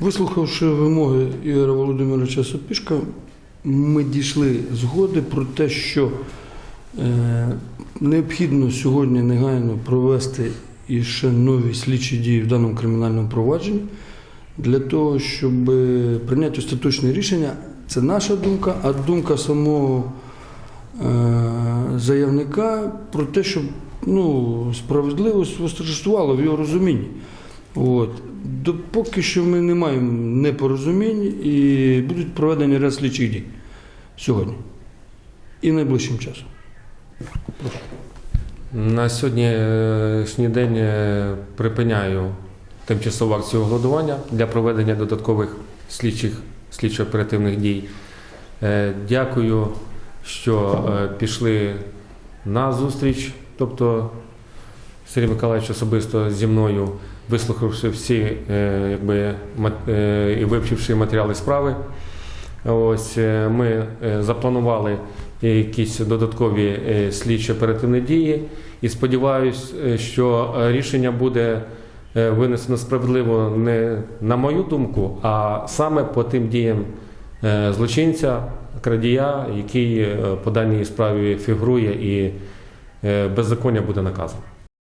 Вислухавши вимоги Ігоря Володимировича Сапішка, ми дійшли згоди про те, що е, необхідно сьогодні негайно провести іще нові слідчі дії в даному кримінальному провадженні для того, щоб прийняти остаточне рішення. Це наша думка, а думка самого е, заявника про те, щоб ну, справедливість восторжествувала в його розумінні. От. Поки що ми не маємо непорозумінь і будуть проведені ряд слідчих дій сьогодні і найближчим часом. На сьогоднішній день е, припиняю тимчасову акцію голодування для проведення додаткових слідчих слідчо-оперативних дій. Е, Дякую, що е, пішли на зустріч, тобто Сергій Миколаївич особисто зі мною, вислухавши всі е, якби, е, і вивчивши матеріали справи. Ось е, ми запланували якісь додаткові слідчі оперативні дії. І сподіваюся, що рішення буде винесено справедливо не на мою думку, а саме по тим діям злочинця, крадія, який по даній справі фігурує і беззаконня буде наказано.